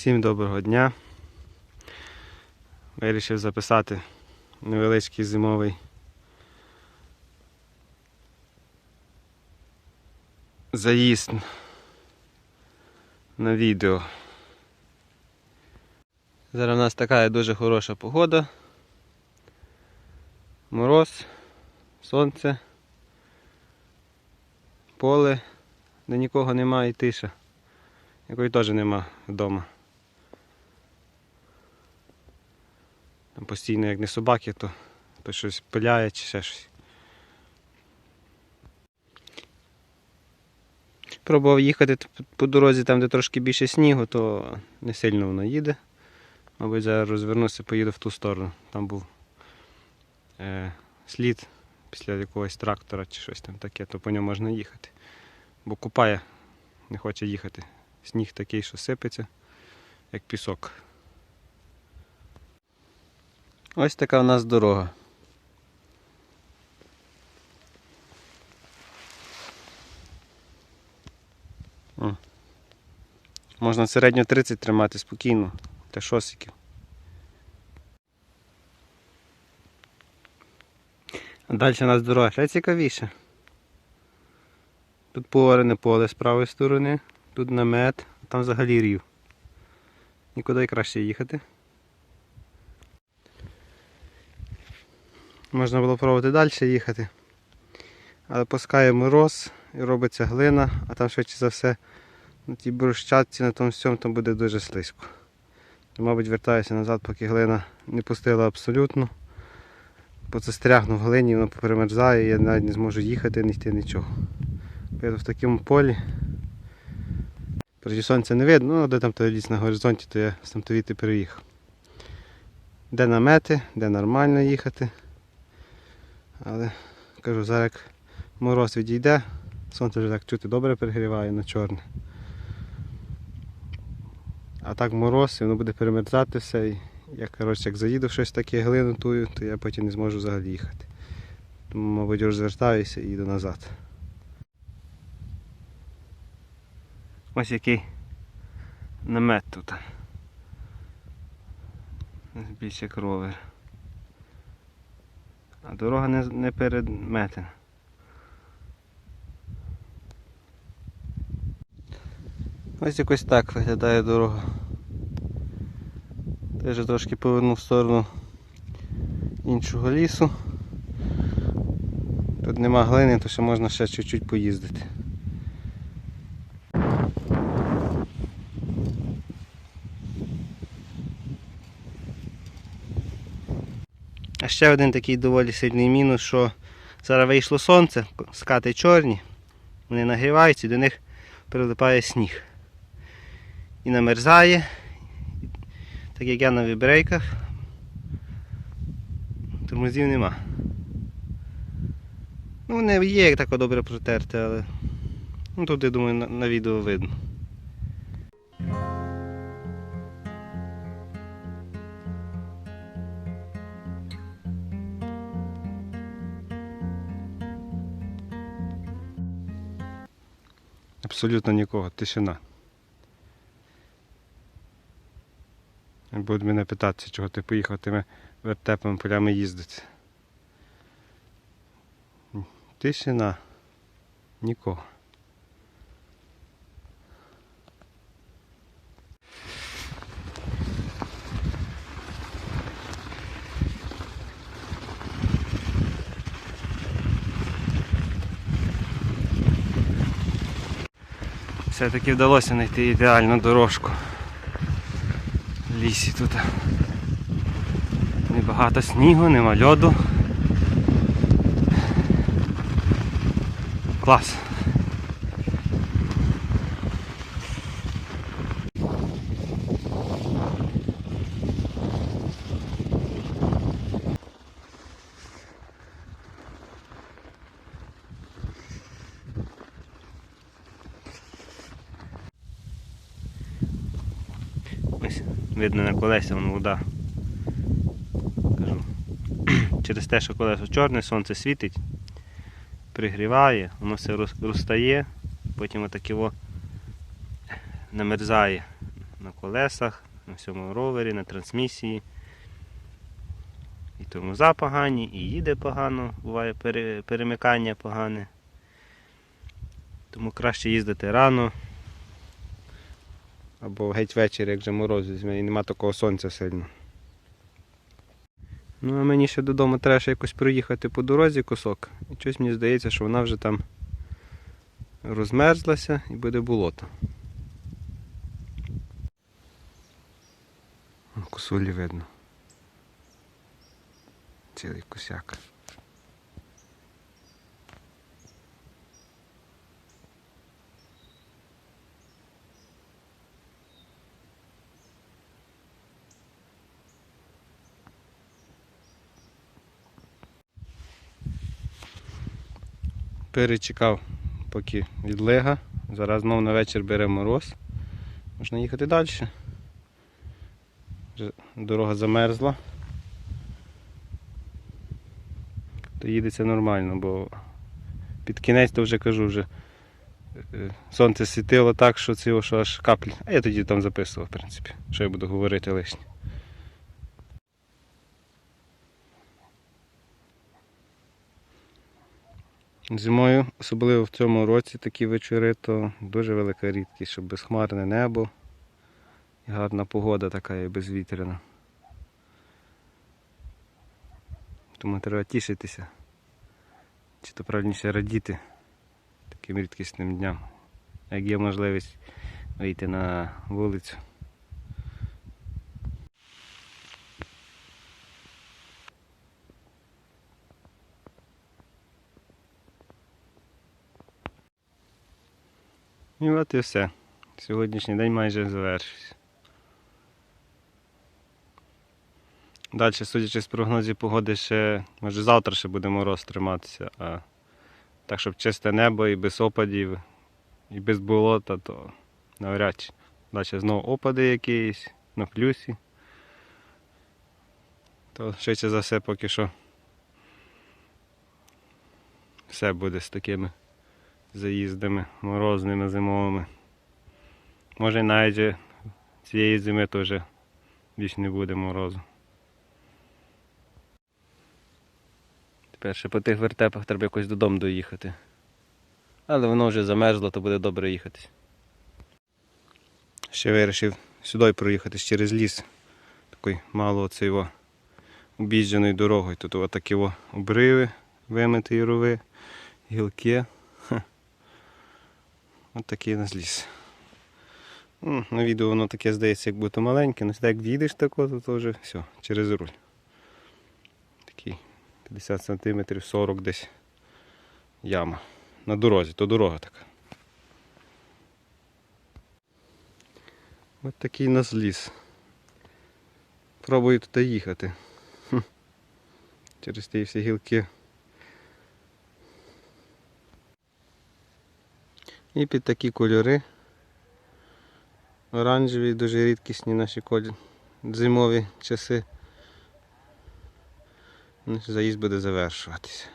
Всім доброго дня. Вирішив записати невеличкий зимовий заїзд на відео. Зараз у нас така дуже хороша погода. Мороз, сонце, поле, де нікого немає і тиша якої теж нема вдома. Там постійно, як не собаки, то, то щось пиляє чи ще щось. Пробував їхати по дорозі там, де трошки більше снігу, то не сильно воно їде. Мабуть, зараз розвернуся, поїду в ту сторону. Там був е, слід після якогось трактора чи щось там таке, то по ньому можна їхати. Бо купає, не хоче їхати. Сніг такий, що сипеться, як пісок. Ось така в нас дорога. Можна середньо 30 тримати спокійно та шосиків. А далі у нас дорога ще цікавіше. Тут поварене поле з правої сторони. Тут намет, а там взагалі рів. Нікуди краще їхати. Можна було пробувати далі їхати. Але пускає мороз і робиться глина, а там швидше за все на тій брусчатці, на тому всьому там буде дуже слизько. Мабуть, вертаюся назад, поки глина не пустила абсолютно. Бо це стрягну в глині, воно перемерзає, я навіть не зможу їхати, не йти нічого. Я в такому полі. Проти сонця не видно, ну де там той ліс на горизонті, то я з тамтовіти переїхав. Де намети, де нормально їхати. Але кажу, зараз як мороз відійде, сонце вже так чути добре перегріває на чорне. А так мороз, і воно буде перемерзати все. І я коротше, як заїду в щось таке глину тую, то я потім не зможу взагалі їхати. Тому, мабуть, розвертаюся і їду назад. Ось який намет тут. Більше як. А дорога не, не передметена. Ось якось так виглядає дорога. Теж трошки повернув в сторону іншого лісу. Тут нема глини, то ще можна ще чуть-чуть поїздити. А ще один такий доволі сильний мінус, що зараз вийшло сонце, скати чорні, вони нагріваються і до них прилипає сніг. І намерзає. Так як я на вібрейках, тормозів нема. Ну, вони є як так добре протерти, але ну, тут, я думаю, на, на відео видно. Абсолютно нікого, тишина. Будуть мене питатися, чого ти поїхав тими вертепами полями їздити. Тишина. Нікого. Все-таки вдалося знайти ідеальну дорожку в лісі тут. Небагато снігу, нема льоду. Клас. Ось видно на колесі вон вода. Через те, що колесо чорне, сонце світить, пригріває, воно все роз- розтає, потім отак його намерзає на колесах, на всьому ровері, на трансмісії. І тормоза погані, і їде погано, буває перемикання погане. Тому краще їздити рано. Або геть ввечері, як же мороз візьме, і нема такого сонця сильно. Ну, а мені ще додому треба ще якось проїхати по дорозі кусок. І щось мені здається, що вона вже там розмерзлася і буде болото. Косулі видно. Цілий косяк. Перечекав, поки відлига. Зараз знов на вечір бере мороз. Можна їхати далі. Дорога замерзла. То їдеться нормально, бо під кінець то вже кажу, вже е, сонце світило так, що це що аж каплі. А я тоді там записував, в принципі, що я буду говорити лишнє. Зимою, особливо в цьому році, такі вечори, то дуже велика рідкість, щоб безхмарне небо і гарна погода така і безвітряна. Тому треба тішитися. Чи то правильніше радіти таким рідкісним дням. Як є можливість вийти на вулицю. І от і все. Сьогоднішній день майже завершився. Далі, судячи з прогнозів погоди, ще, може завтра ще буде мороз триматися, а так, щоб чисте небо і без опадів, і без болота, то навряд чи. Далі знову опади якісь на плюсі. То швидше за все поки що все буде з такими заїздами морозними зимовими. Може навіть цієї зими теж більш не буде морозу. Тепер ще по тих вертепах треба якось додому доїхати. Але воно вже замерзло, то буде добре їхати. Ще вирішив сюди проїхатись через ліс. Такий мало оцей об'їждженою дорогою. Тут отакі обриви, вимиті рови, гілки. Ось такий у нас ліс. Ну, На відео воно таке здається, як будто маленьке, але як дійдеш тако, то, то вже все, через руль. Такий 50 см 40 десь яма. На дорозі, то дорога така. Ось такий у нас ліс. Пробую туди їхати. Через ті всі гілки. І під такі кольори. Оранжеві, дуже рідкісні наші колі... зимові часи. Наш заїзд буде завершуватися.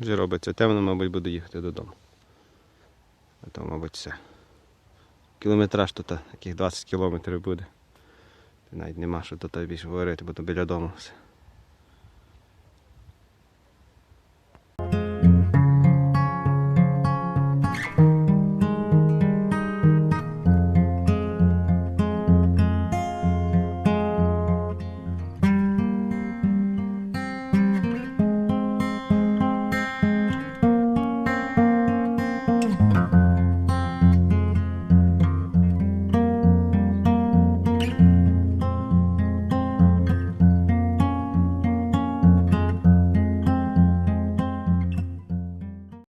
Вже робиться темно, мабуть, буду їхати додому. А то, мабуть, все. Кілометраж тут таких 20 кілометрів буде. Навіть нема що тут більше говорити, бо то біля дому все.